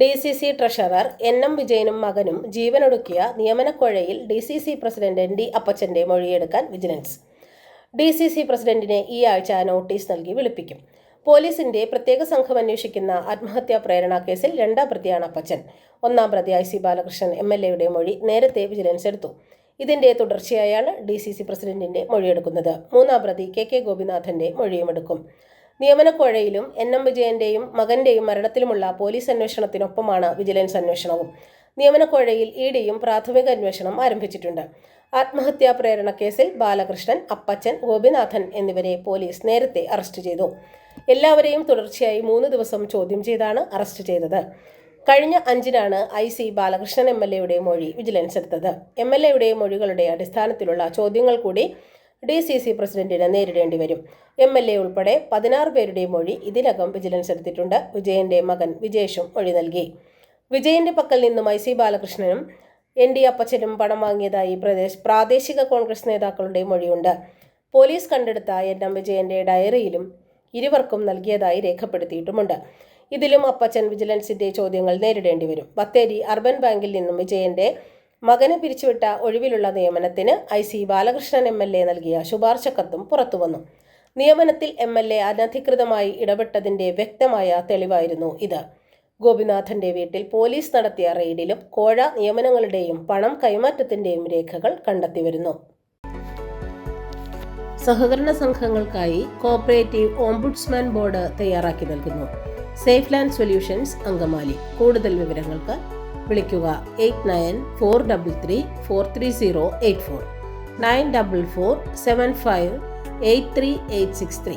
D C C treasurer N M വിജയനും മകനും ജീവനൊടുക്കിയ നിയമനക്കൊഴയിൽ D C C president N D അപ്പച്ചന്റെ മൊഴിയെടുക്കാൻ വിജിലൻസ്. ഡി സി സി പ്രസിഡന്റിനെ ഈ ആഴ്ച നോട്ടീസ് നൽകി വിളിപ്പിക്കും. പോലീസിന്റെ പ്രത്യേക സംഘം അന്വേഷിക്കുന്ന ആത്മഹത്യാ പ്രേരണ കേസിൽ രണ്ടാം പ്രതിയാണ് അപ്പച്ചൻ. ഒന്നാം പ്രതി I C Balakrishnan M L എയുടെ മൊഴി നേരത്തെ വിജിലൻസ് എടുത്തു. ഇതിന്റെ തുടർച്ചയായാണ് ഡി സി സി പ്രസിഡന്റിന്റെ മൊഴിയെടുക്കുന്നത്. മൂന്നാം പ്രതി കെ കെ ഗോപിനാഥന്റെ മൊഴിയുമെടുക്കും നിയമനക്കോഴയിലും എൻ എം വിജയന്റെയും മകന്റെയും മരണത്തിലുമുള്ള പോലീസ് അന്വേഷണത്തിനൊപ്പമാണ് വിജിലൻസ് അന്വേഷണവും. നിയമനക്കോഴയിൽ ഇഡിയും ഡിയും പ്രാഥമിക അന്വേഷണം ആരംഭിച്ചിട്ടുണ്ട്. ആത്മഹത്യാ പ്രേരണ കേസിൽ ബാലകൃഷ്ണൻ അപ്പച്ചൻ ഗോപിനാഥൻ എന്നിവരെ പോലീസ് നേരത്തെ അറസ്റ്റ് ചെയ്തു. എല്ലാവരെയും തുടർച്ചയായി മൂന്ന് ദിവസം ചോദ്യം ചെയ്താണ് അറസ്റ്റ് ചെയ്തത്. കഴിഞ്ഞ അഞ്ചിനാണ് I C Balakrishnan M L എയുടെ മൊഴി വിജിലൻസ് എടുത്തത്. എം എൽ എയുടെ മൊഴികളുടെ അടിസ്ഥാനത്തിലുള്ള ചോദ്യങ്ങൾ കൂടി ഡി സി സി പ്രസിഡന്റിനെ നേരിടേണ്ടി വരും. എം എൽ എ ഉൾപ്പെടെ പതിനാറ് പേരുടെ മൊഴി ഇതിനകം വിജിലൻസ് എടുത്തിട്ടുണ്ട്. വിജയന്റെ മകൻ വിജേഷും മൊഴി നൽകി. വിജയന്റെ പക്കൽ നിന്നും ഐ സി ബാലകൃഷ്ണനും എൻ ഡി അപ്പച്ചനും പണം വാങ്ങിയതായി പ്രദേശ് പ്രാദേശിക കോൺഗ്രസ് നേതാക്കളുടെ മൊഴിയുണ്ട്. പോലീസ് കണ്ടെടുത്ത എൻ എം വിജയന്റെ ഡയറിയിലും ഇരുവർക്കും നൽകിയതായി രേഖപ്പെടുത്തിയിട്ടുമുണ്ട്. ഇതിലും അപ്പച്ചൻ വിജിലൻസിന്റെ ചോദ്യങ്ങൾ നേരിടേണ്ടി വരും. ബത്തേരി അർബൻ ബാങ്കിൽ നിന്നും വിജയന്റെ മകനെ പിരിച്ചുവിട്ട ഒഴിവിലുള്ള നിയമനത്തിന് I C Balakrishnan M L A നൽകിയ ശുപാർശ കത്തും പുറത്തുവന്നു നിയമനത്തിൽ എം എൽ എ അനധികൃതമായി ഇടപെട്ടതിന്റെ വ്യക്തമായ തെളിവായിരുന്നു ഇത്. ഗോപിനാഥന്റെ വീട്ടിൽ പോലീസ് നടത്തിയ റെയ്ഡിലും കോഴ നിയമനങ്ങളുടെയും പണം കൈമാറ്റത്തിന്റെയും രേഖകൾ കണ്ടെത്തിവരുന്നു സഹകരണ സംഘങ്ങൾക്കായി കോപ്പറേറ്റീവ് ഓംബുഡ്സ്മാൻ ബോർഡ് തയ്യാറാക്കി നൽകുന്നു. Safe land solutions Angamaly. കൂടുതൽ വിവരങ്ങൾക്ക് വിളിക്കുക. Eight nine four double three four three zero eight four. Nine double four seven five eight three eight six three.